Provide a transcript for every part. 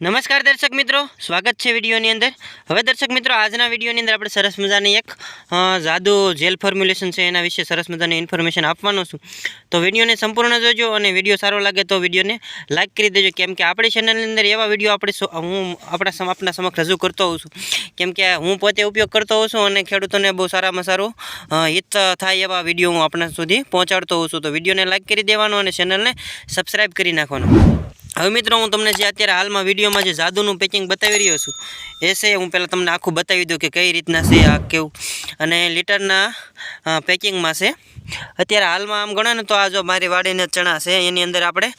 નમસ્કાર દર્શક મિત્રો, સ્વાગત છે વિડીયોની અંદર. હવે દર્શક મિત્રો, આજના વિડીયોની અંદર આપણે સરસ મજાની એક જાદુ જેલ ફોર્મ્યુલેશન છે, એના વિશે સરસ મજાની ઇન્ફોર્મેશન આપવાનો છું. તો વિડીયોને સંપૂર્ણ જોજો અને વીડિયો સારો લાગે તો વિડીયોને લાઇક કરી દેજો. કેમ કે આપણી ચેનલની અંદર એવા વીડિયો આપણે હું આપણા આપના સમક્ષ રજૂ કરતો હોઉં છું. કેમ કે હું પોતે ઉપયોગ કરતો હોઉં છું અને ખેડૂતોને બહુ સારામાં સારું હિત થાય એવા વીડિયો હું આપણા સુધી પહોંચાડતો હોઉં છું. તો વિડીયોને લાઇક કરી દેવાનો અને ચેનલને સબસ્ક્રાઈબ કરી નાખવાનું. હવે મિત્રો, હું તમને જે અત્યારે હાલમાં વિડીયોમાં જે જાદુનું પેકિંગ બતાવી રહ્યો છું, એ છે, હું પહેલાં તમને આખું બતાવી દઉં કે કઈ રીતના છે આ કેવું. અને લીટરના પેકિંગમાં છે. અત્યારે હાલમાં આમ ગણો ને તો આ જો મારી વાડીને ચણા છે, એની અંદર આપણે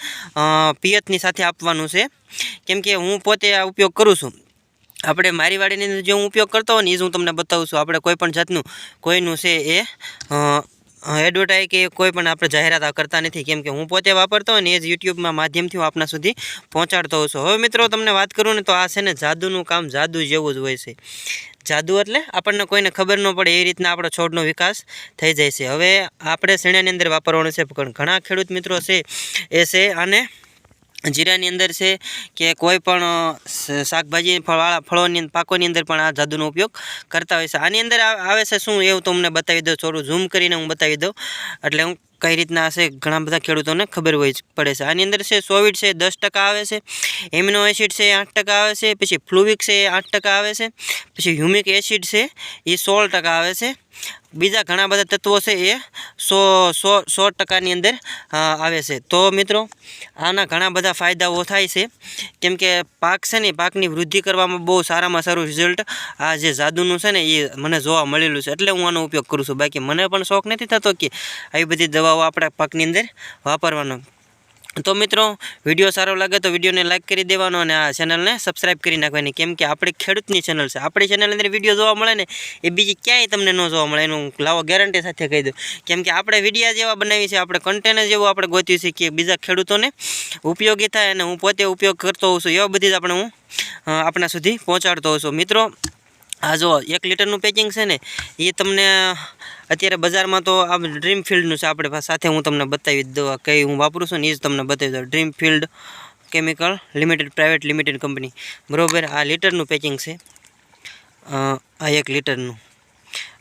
પિયતની સાથે આપવાનું છે. કેમ કે હું પોતે આ ઉપયોગ કરું છું. આપણે મારી વાડીની અંદર જે હું ઉપયોગ કરતો હોય ને, એ જ હું તમને બતાવું છું. આપણે કોઈ પણ જાતનું, કોઈનું છે એ એડવર્ટાઈઝ કે કોઈ પણ આપણે જાહેરાત કરતા નથી, કેમ કે હું પોતે વાપરતો હોય ને એ જ યુટ્યુબમાં માધ્યમથી હું આપણા સુધી પહોંચાડતો હોઉં છું. હવે મિત્રો તમને વાત કરું ને તો આ છે ને જાદુનું કામ, જાદુ જેવું જ હોય છે. જાદુ એટલે આપણને કોઈને ખબર ન પડે એ રીતના આપણો છોડનો વિકાસ થઈ જાય છે. હવે આપણે શેણાની અંદર વાપરવાનું છે, પણ ઘણા ખેડૂત મિત્રો છે, એ છે આને જીરાની અંદર છે કે કોઈ પણ શાકભાજી ફળવાળા ફળોની, પાકોની અંદર પણ આ જાદુનો ઉપયોગ કરતા હોય છે. આની અંદર આવે છે શું એવું તમને બતાવી દઉં, થોડું ઝૂમ કરીને હું બતાવી દઉં. એટલે હું કઈ રીતના હશે ઘણા બધા ખેડૂતોને ખબર હોય પડે છે. આની અંદર છે સોવિડ છે, દસ ટકા આવે છે. એમિનો એસિડ છે, આઠ ટકા આવે છે. પછી ફ્લુવિક છે, એ આઠ ટકા આવે છે. પછી હ્યુમિક એસિડ છે, એ સોળ ટકા આવે છે. બીજા ઘણા બધા તત્વો છે એ સો સો સો ટકાની અંદર આવે છે. તો મિત્રો, આના ઘણા બધા ફાયદાઓ થાય છે. કેમ કે પાક છે ને, પાકની વૃદ્ધિ કરવામાં બહુ સારામાં સારું રિઝલ્ટ આ જે જાદુનું છે ને, એ મને જોવા મળેલું છે. એટલે હું આનો ઉપયોગ કરું છું. બાકી મને પણ શોખ નથી થતો કે આવી બધી દવાઓ આપણા પાકની અંદર વાપરવાનો. તો મિત્રો, વીડિયો સારો લાગે તો વિડીયોને લાઇક કરી દેવાનો અને આ ચેનલને સબસ્ક્રાઇબ કરી નાખવાની. કેમ કે આપણી ખેડૂતની ચેનલ છે. આપણી ચેનલની અંદર વીડિયો જોવા મળે ને, એ બીજી ક્યાંય તમને ન જોવા મળે. એનું લાવો ગેરંટી સાથે કહી દઉં. કેમ કે આપણે વિડીયા જેવા બનાવી છે આપણે કન્ટેન્ટ જેવું આપણે ગોત્યું છે કે બીજા ખેડૂતોને ઉપયોગી થાય અને હું પોતે ઉપયોગ કરતો હોઉં છું. એવા બધી જ આપણે હું આપણા સુધી પહોંચાડતો હોઉં છું. મિત્રો આ જો એક લીટરનું પેકિંગ છે ને એ તમને અત્યારે બજારમાં તો આ ડ્રીમ ફિલ્ડનું છે. આપણે સાથે હું તમને બતાવી દઉં કઈ હું વાપરું છું ને એ જ તમને બતાવી દઉં. Dream field chemical limited private limited company બરોબર, આ લીટરનું પેકિંગ છે. આ એક લીટરનું.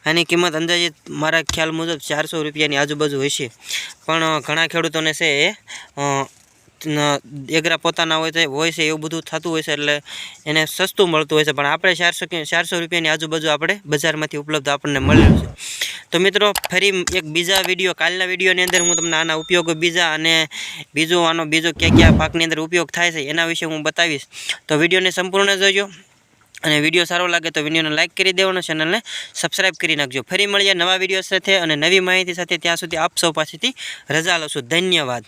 આની કિંમત અંદાજે મારા ખ્યાલ મુજબ ચારસો રૂપિયાની આજુબાજુ હશે પણ ઘણા ખેડૂતોને છે એ એગરા પોતાના હોય છે હોય છે, એવું બધું થતું હોય છે, એટલે એને સસ્તું મળતું હોય છે. પણ આપણે ચારસો ચારસો રૂપિયાની આજુબાજુ આપણે બજારમાંથી ઉપલબ્ધ આપણને મળેલું છે. તો મિત્રો, ફરી એક બીજા વીડિયો, કાલના વિડીયોની અંદર હું તમને આના ઉપયોગો બીજા અને બીજો, આનો બીજો ક્યાં ક્યાં પાકની અંદર ઉપયોગ થાય છે, એના વિશે હું બતાવીશ. તો વિડીયોને સંપૂર્ણ જોજો અને વીડિયો સારો લાગે તો વિડીયોને લાઇક કરી દેવાનો, ચેનલને સબસ્ક્રાઇબ કરી નાખજો. ફરી મળીએ નવા વીડિયો સાથે અને નવી માહિતી સાથે. ત્યાં સુધી આપ સૌ પાસેથી રજા લો છું. ધન્યવાદ.